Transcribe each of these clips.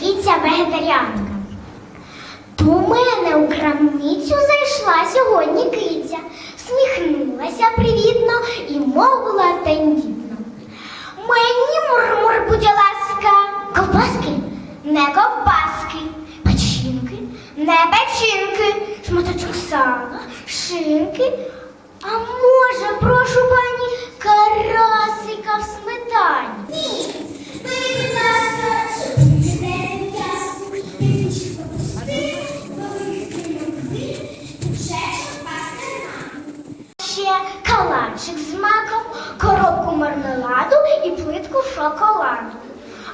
Киця вегетаріанка. До мене у крамницю зайшла сьогодні киця, всміхнулася привітно і мовила тендітно. Мені мурмур, будь ласка, ковбаски, не ковбаски, печінки, не печінки, шматочок сала, шинки. А може, прошу пані, карасика в сметані? Шоколаду.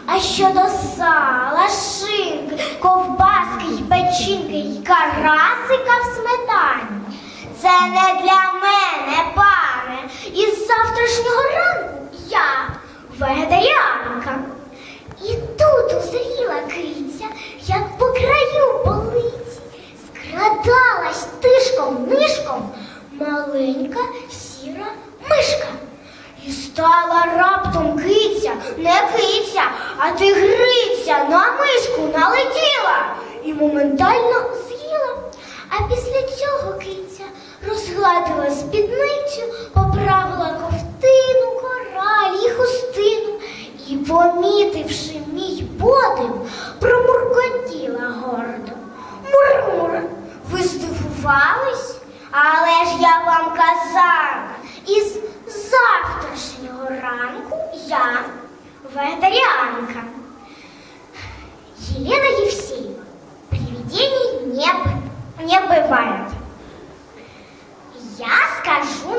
А щодо сала, шинки, ковбаски й печінки й карасика в сметані. Це не для мене, пане. Із завтрашнього ранку я вегетаріанка. І тут узріла киця, як по краю полиці, скрадалась тишком нишком маленька сіра мишка. І стала раптом киця, не киця, а тигриця на мишку налетіла і моментально з'їла. А після цього киця розгладила спідницю, поправила ковтину, коралі хустину і, помітивши мій подив, промуркотіла гордо. Мур-мур, ви здивувались? Але ж я вам казала, я вегетаріанка. Елена Евсеева. Привидений не, не бывает. Я скажу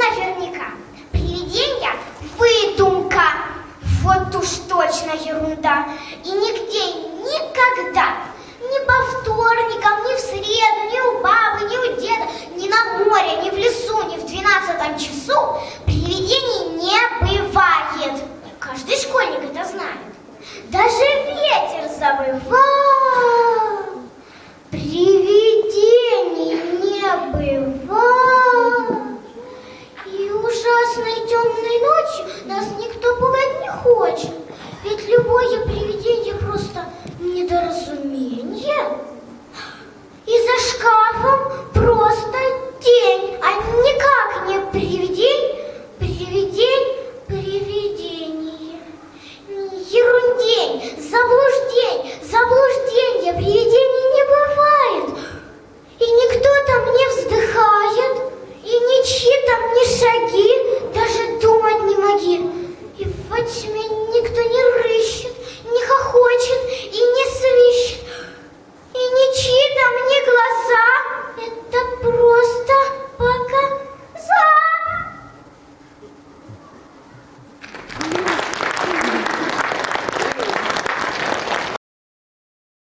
школьник это знает. Даже ветер завывал. Привидений